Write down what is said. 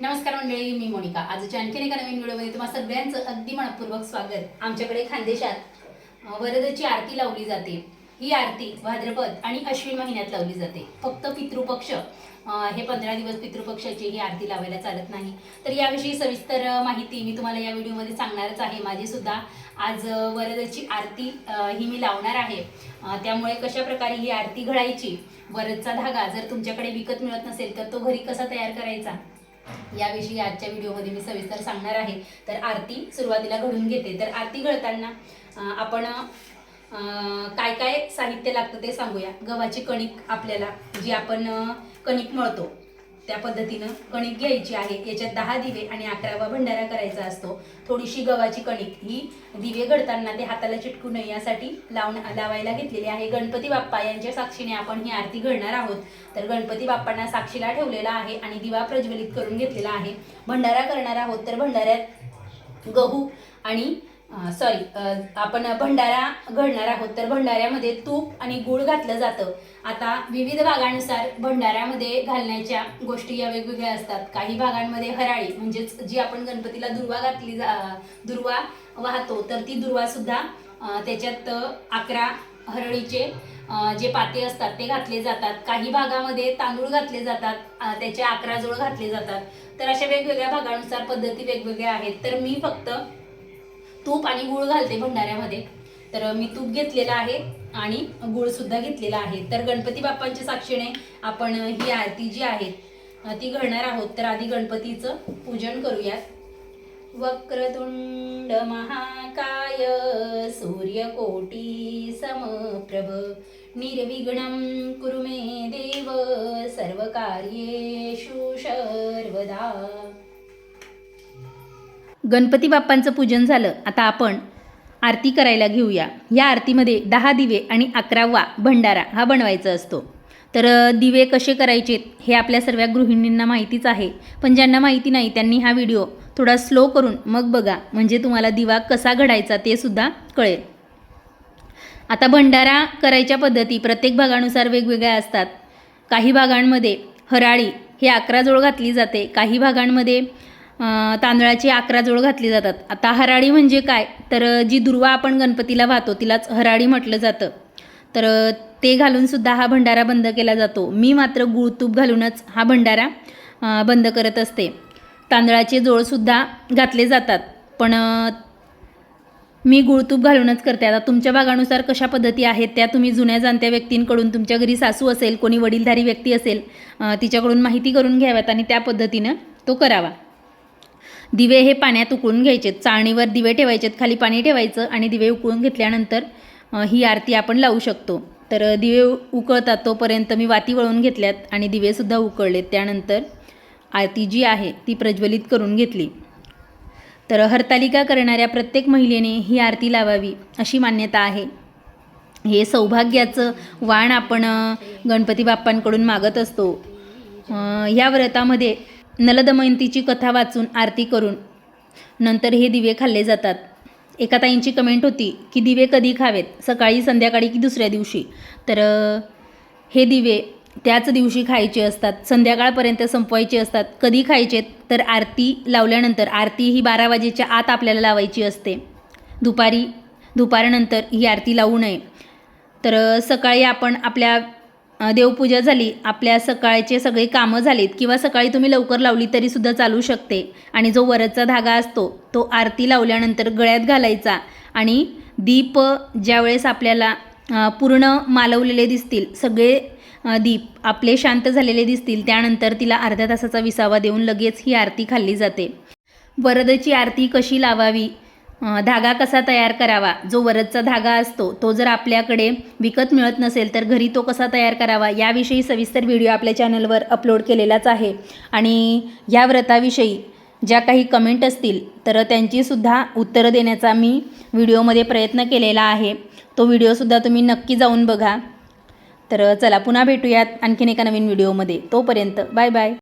नमस्कार मंडळी मी मोनिका. आजच्या आणखीन एका नवीन व्हिडिओमध्ये तुम्हाला सगळ्यांचं अगदी मनपूर्वक स्वागत. आमच्याकडे खानदेशात वरदची आरती लावली जाते. ही आरती भाद्रपद आणि अश्विन महिन्यात लावली जाते. फक्त पितृपक्ष हे पंधरा दिवस पितृपक्षाची ही आरती लावायला चालत नाही. तर याविषयी सविस्तर माहिती मी तुम्हाला या व्हिडिओमध्ये सांगणारच आहे. माझी सुद्धा आज वरदची आरती ही मी लावणार आहे. त्यामुळे कशा प्रकारे ही आरती घडायची वरदचा धागा जर तुमच्याकडे विकत मिळत नसेल तर तो घरी कसा तयार करायचा? याविषयी आजच्या व्हिडिओमध्ये मी सविस्तर सांगणार आहे. तर आरती सुरुवातीला घडून घेते. तर आरती घडताना आपण काय काय साहित्य लागतं ते सांगूया. गव्हाची कणिक आपल्याला जी आपण कणिक मळतो. त्या पद्धतीनं कणिक घ्यायची आहे. याच्यात दहा दिवे आणि अकरावा भंडारा करायचा असतो. थोडीशी गव्हाची कणिक ही दिवे घडताना ते हाताला चिटकू नये यासाठी लावण लावायला घेतलेली आहे. गणपती बाप्पा यांच्या साक्षीने आपण ही आरती घडणार आहोत. तर गणपती बाप्पांना साक्षीला ठेवलेला आहे आणि दिवा प्रज्वलित करून घेतलेला आहे. भंडारा करणार आहोत. तर भंडाऱ्यात गहू आणि सॉरी आपण भंडारा घडणार आहोत. तर भंडाऱ्यामध्ये तूप आणि गूळ घातलं जातं. आता विविध भागानुसार भंडाऱ्यामध्ये घालण्याच्या गोष्टी या वेगवेगळ्या असतात. काही भागांमध्ये हराळी म्हणजेच जी आपण गणपतीला दुर्वा घातली जा दुर्वा वाहतो तर ती दुर्वा सुद्धा त्याच्यात अकरा हरळीचे जे पाते असतात ते घातले जातात. काही भागामध्ये तांदूळ घातले जातात त्याचे अकरा जोड घातले जातात. तर अशा वेगवेगळ्या भागानुसार पद्धती वेगवेगळ्या आहेत. तर मी फक्त तूप आणि गुळ घालते भंडाऱ्यामध्ये. तर मी तूप घेतलेलं आहे आणि गुळ सुद्धा घेतलेला आहे. तर गणपती बाप्पांच्या साक्षीने आपण ही आरती जी आहे ती घडणार आहोत. तर आधी गणपतीचं पूजन करूयात. वक्रतुंड महाकाय सूर्यकोटी समप्रभ निर्विघ्नं कुरु मे देव सर्वकार्येषु सर्वदा गणपती बाप्पांचं पूजन झालं. आता आपण आरती करायला घेऊया. या आरतीमध्ये दहा दिवे आणि अकरावा भंडारा हा बनवायचा असतो. तर दिवे कसे करायचे हे आपल्या सर्व गृहिणींना माहितीच आहे. पण ज्यांना माहिती नाही त्यांनी हा व्हिडिओ थोडा स्लो करून मग बघा. म्हणजे तुम्हाला दिवा कसा घडायचा ते सुद्धा कळेल. आता भंडारा करायच्या पद्धती प्रत्येक भागानुसार वेगवेगळ्या असतात. काही भागांमध्ये हराळी हे अकरा जोड घातली जाते. काही भागांमध्ये तांदळाची अकरा जोड घातली जातात. आता हराळी म्हणजे काय? तर जी दुर्वा आपण गणपतीला वाहतो तिलाच हराळी म्हटलं जातं. तर ते घालून सुद्धा हा भंडारा बंद केला जातो. मी मात्र गुळतूप घालूनच हा भंडारा बंद करत असते. तांदळाचे जोडसुद्धा घातले जातात. पण मी गुळतूप घालूनच करते. आता तुमच्या भागानुसार कशा पद्धती आहेत त्या तुम्ही जुन्या जाणत्या व्यक्तींकडून तुमच्या घरी सासू असेल कोणी वडीलधारी व्यक्ती असेल तिच्याकडून माहिती करून घ्याव्यात आणि त्या पद्धतीनं तो करावा. दिवे हे पाण्यात उकळून घ्यायचे चाळणीवर दिवे ठेवायचेत. खाली पाणी ठेवायचं आणि दिवे उकळून घेतल्यानंतर ही आरती आपण लावू शकतो. तर दिवे उकळतात तोपर्यंत मी वाती वळून घेतल्यात आणि दिवेसुद्धा उकळलेत. त्यानंतर आरती जी आहे ती प्रज्वलित करून घेतली. तर हरतालिका करणाऱ्या प्रत्येक महिलेने ही आरती लावावी अशी मान्यता आहे. हे सौभाग्याचं वाण आपण गणपती बाप्पांकडून मागत असतो. ह्या व्रतामध्ये नलदमयंतीची कथा वाचून आरती करून. नंतर हे दिवे खाल्ले जातात. एका ताईंची कमेंट होती की दिवे कधी खावेत? सकाळी संध्याकाळी की दुसऱ्या दिवशी? तर हे दिवे त्याच दिवशी खायचे असतात. संध्याकाळपर्यंत संपवायचे असतात. कधी खायचे तर आरती लावल्यानंतर आरती ही बारा वाजेच्या आत आपल्याला लावायची असते. दुपारी दुपारनंतर ही आरती लावू नये. तर सकाळी आपण आपल्या देवपूजा झाली आपल्या सकाळचे सगळे कामं झालीत किंवा सकाळी तुम्ही लवकर लावली तरीसुद्धा चालू शकते. आणि जो वरचा धागा असतो तो आरती लावल्यानंतर गळ्यात घालायचा आणि दीप ज्यावेळेस आपल्याला पूर्ण मालवलेले दिसतील सगळे दीप आपले शांत झालेले दिसतील त्यानंतर तिला अर्ध्या तासाचा विसावा देऊन लगेच ही आरती खाल्ली जाते. वरदची आरती कशी लावावी? धागा कसा तयार करावा? जो वरदचा धागा असतो तो जर आपल्याकडे विकत मिळत नसेल तर घरी तो कसा तयार करावा? याविषयी सविस्तर व्हिडिओ आपल्या चॅनलवर अपलोड केलेलाच आहे. आणि या व्रताविषयी ज्या काही कमेंट असतील तर त्यांचीसुद्धा उत्तरं देण्याचा मी व्हिडिओमध्ये प्रयत्न केलेला आहे. तो व्हिडिओसुद्धा तुम्ही नक्की जाऊन बघा. तर चला पुन्हा भेटूयात आणखीन एका नवीन व्हिडिओमध्ये. तोपर्यंत बाय बाय.